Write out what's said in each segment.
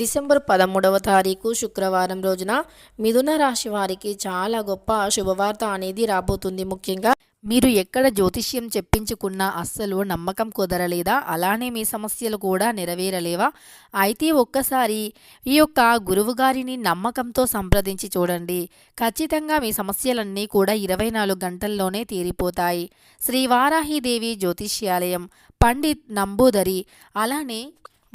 December పదమూడవ తారీఖు శుక్రవారం రోజున మిథున రాశి వారికి చాలా గొప్ప శుభవార్త అనేది రాబోతుంది ముఖ్యంగా. మీరు ఎక్కడ జ్యోతిష్యం చెప్పించుకున్నా అస్సలు నమ్మకం కుదరలేదా? అలానే మీ సమస్యలు కూడా నెరవేరలేవా? అయితే ఒక్కసారి ఈ యొక్క గురువుగారిని నమ్మకంతో సంప్రదించి చూడండి. ఖచ్చితంగా మీ సమస్యలన్నీ కూడా ఇరవై నాలుగు గంటల్లోనే తీరిపోతాయి. శ్రీ వారాహిదేవి జ్యోతిష్యాలయం పండిత్ నంబూదరి అలానే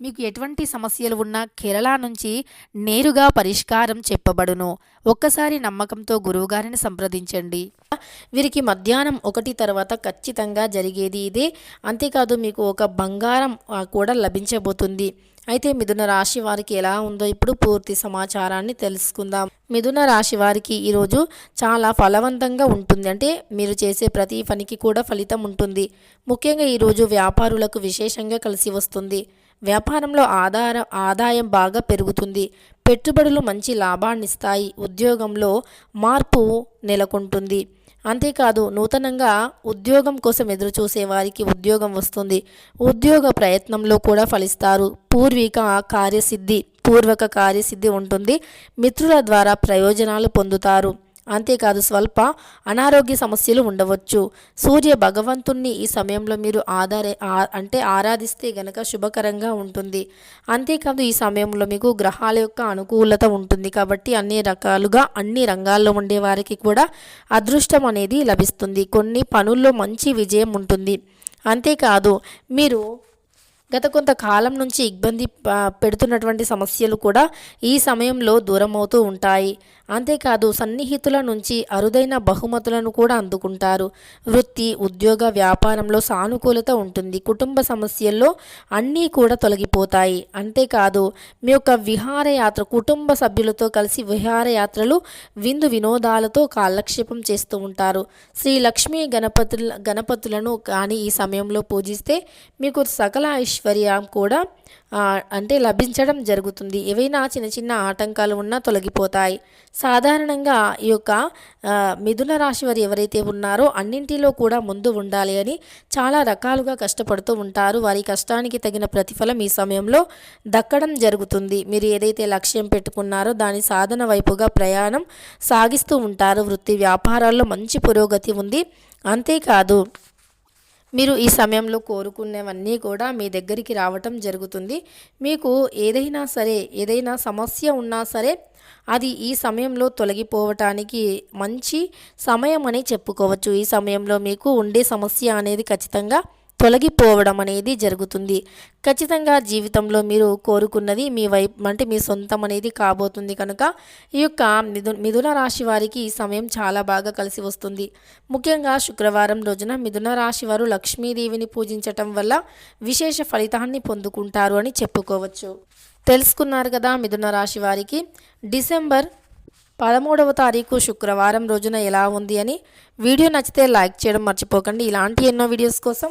మీకు ఎటువంటి సమస్యలు ఉన్నా కేరళ నుంచి నేరుగా పరిష్కారం చెప్పబడును. ఒక్కసారి నమ్మకంతో గురువుగారిని సంప్రదించండి. వీరికి మధ్యాహ్నం ఒకటి తర్వాత ఖచ్చితంగా జరిగేది ఇదే. అంతేకాదు మీకు ఒక బంగారం కూడా లభించబోతుంది. అయితే మిథున రాశి వారికి ఎలా ఉందో ఇప్పుడు పూర్తి సమాచారాన్ని తెలుసుకుందాం. మిథున రాశి వారికి ఈరోజు చాలా ఫలవంతంగా ఉంటుంది. అంటే మీరు చేసే ప్రతి పనికి కూడా ఫలితం ఉంటుంది. ముఖ్యంగా ఈరోజు వ్యాపారులకు విశేషంగా కలిసి వస్తుంది. వ్యాపారంలో ఆధార ఆదాయం బాగా పెరుగుతుంది. పెట్టుబడులు మంచి లాభాన్నిస్తాయి. ఉద్యోగంలో మార్పు నెలకొంటుంది. అంతేకాదు నూతనంగా ఉద్యోగం కోసం ఎదురు వారికి ఉద్యోగం వస్తుంది. ఉద్యోగ ప్రయత్నంలో కూడా ఫలిస్తారు. పూర్వీక కార్యసిద్ధి పూర్వక కార్యసిద్ధి ఉంటుంది. మిత్రుల ద్వారా ప్రయోజనాలు పొందుతారు. అంతేకాదు స్వల్ప అనారోగ్య సమస్యలు ఉండవచ్చు. సూర్య భగవంతుణ్ణి ఈ సమయంలో మీరు ఆధారే ఆ- అంటే ఆరాధిస్తే గనక శుభకరంగా ఉంటుంది. అంతేకాదు ఈ సమయంలో మీకు గ్రహాల యొక్క అనుకూలత ఉంటుంది కాబట్టి అన్ని రకాలుగా అన్ని రంగాల్లో ఉండే వారికి కూడా అదృష్టం అనేది లభిస్తుంది. కొన్ని పనుల్లో మంచి విజయం ఉంటుంది. అంతేకాదు మీరు గత కొంతకాలం నుంచి ఇబ్బంది ప- పెడుతున్నటువంటి సమస్యలు కూడా ఈ సమయంలో దూరం అవుతూ ఉంటాయి. అంతేకాదు సన్నిహితుల నుంచి అరుదైన బహుమతులను కూడా అందుకుంటారు. వృత్తి ఉద్యోగ వ్యాపారంలో సానుకూలత ఉంటుంది. కుటుంబ సమస్యల్లో అన్నీ కూడా తొలగిపోతాయి. అంతేకాదు మీ యొక్క విహారయాత్ర కుటుంబ సభ్యులతో కలిసి విహారయాత్రలు విందు వినోదాలతో కాలక్షేపం చేస్తూ ఉంటారు. శ్రీ లక్ష్మీ గణపతుల గణపతులను కానీ ఈ సమయంలో పూజిస్తే మీకు సకల ఐశ్వర్యం కూడా అంటే లభించడం జరుగుతుంది. ఏవైనా చిన్న చిన్న ఆటంకాలు ఉన్నా తొలగిపోతాయి. సాధారణంగా ఈ యొక్క మిథున రాశి వారు ఎవరైతే ఉన్నారో అన్నింటిలో కూడా ముందు ఉండాలి అని చాలా రకాలుగా కష్టపడుతూ ఉంటారు. వారి కష్టానికి తగిన ప్రతిఫలం ఈ సమయంలో దక్కడం జరుగుతుంది. మీరు ఏదైతే లక్ష్యం పెట్టుకున్నారో దాని సాధన వైపుగా ప్రయాణం సాగిస్తూ ఉంటారు. వృత్తి వ్యాపారాల్లో మంచి పురోగతి ఉంది. అంతేకాదు మీరు ఈ సమయంలో కోరుకునేవన్నీ కూడా మీ దగ్గరికి రావటం జరుగుతుంది. మీకు ఏదైనా సరే ఏదైనా సమస్య ఉన్నా సరే అది ఈ సమయంలో తొలగిపోవటానికి మంచి సమయం అని చెప్పుకోవచ్చు. ఈ సమయంలో మీకు ఉండే సమస్య అనేది ఖచ్చితంగా తొలగిపోవడం అనేది జరుగుతుంది. ఖచ్చితంగా జీవితంలో మీరు కోరుకున్నది మీ వైపు అంటే మీ సొంతం అనేది కాబోతుంది కనుక ఈ యొక్క మిథు మిథున రాశి వారికి ఈ సమయం చాలా బాగా కలిసి వస్తుంది. ముఖ్యంగా శుక్రవారం రోజున మిథున రాశి వారు లక్ష్మీదేవిని పూజించటం వల్ల విశేష ఫలితాన్ని పొందుకుంటారు అని చెప్పుకోవచ్చు. తెలుసుకున్నారు కదా మిథున రాశి వారికి డిసెంబర్ పదమూడవ తారీఖు శుక్రవారం రోజున ఎలా ఉంది అని. వీడియో నచ్చితే లైక్ చేయడం మర్చిపోకండి. ఇలాంటి ఎన్నో వీడియోస్ కోసం